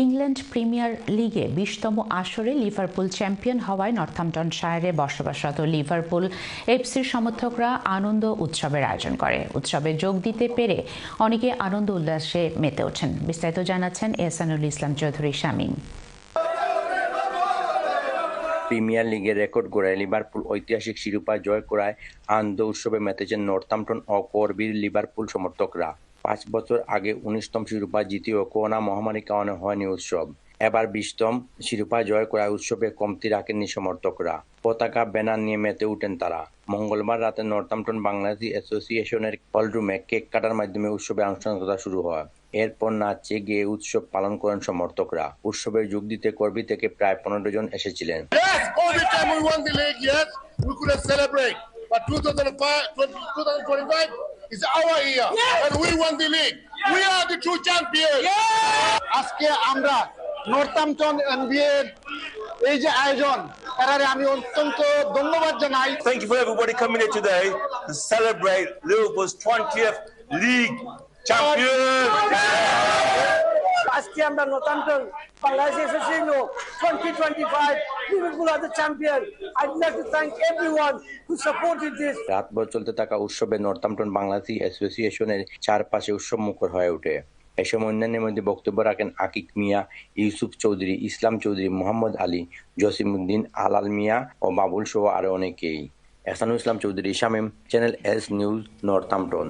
England premier লিগে বিশতম আসরে লিভারপুল চ্যাম্পিয়ন হওয়ায় নর্থাম্পটন শায়ারে বসবাসরত লিভারপুল এফসির সমর্থকরা আনন্দ উৎসবের আয়োজন করে। উৎসবে যোগ দিতে পেরে অনেকে আনন্দ উল্লাসে মেতে ওঠেন। বিস্তারিত জানাচ্ছেন এহসানুল ইসলাম চৌধুরী শামীম। প্রিমিয়ার লিগের রেকর্ড গড়ায় লিভারপুল ঐতিহাসিক শিরোপা জয় করায় আনন্দ উৎসবে মেতেছেন নর্থাম্পটন ও করবির লিভারপুল সমর্থকরা। পাঁচ বছর আগে উনিশতম শিরোপা জিতেও করোনা মহামারীর কারণে হয়নি উৎসব। এবার বিশতম শিরোপা জয় করা উৎসবে কমতি রাখেননি সমর্থকরা। পতাকা ব্যানার নিয়ে মেতে উঠেন তারা। মঙ্গলবার রাতে নর্থাম্পটন বাংলাদেশি অ্যাসোসিয়েশনের হলরুমে কেক কাটার মাধ্যমে উৎসবে আনুষ্ঠানিকতা শুরু হয়। এরপর নাচে গিয়ে উৎসব পালন করেন সমর্থকরা। উৎসবে যোগ দিতে কর্মী থেকে প্রায় পনেরো জন এসেছিলেন. But 2005, 2025 is our year, and we won the league. We are the true champions. আজকে আমরা নর্থাম্পটন এনবিএ এই যে আয়োজন এরারে আমি অত্যন্ত ধন্যবাদ জানাই Thank you for everybody coming here today to celebrate Liverpool's 20th league champion. আজকে আমরা নতান্তর Bangladesh association 2025 Liverpool R the champion I would like to thank everyone who supported this রাতভর চলতে থাকা উৎসবে নর্থাম্পটন বাংলাদেশি অ্যাসোসিয়েশনের চারপাশে উৎসব মুখর হয়ে ওঠে। এ সময় অন্যান্যের মধ্যে বক্তব্য রাখেন আকিক মিয়া, ইউসুফ চৌধুরী, ইসলাম চৌধুরী, মোহাম্মদ আলী, জসিমউদ্দিন, আলাল মিয়া ও বাবুল সহ আরও অনেকেই। Ehsanul Islam Chowdhury, Shamim, channel S news Northampton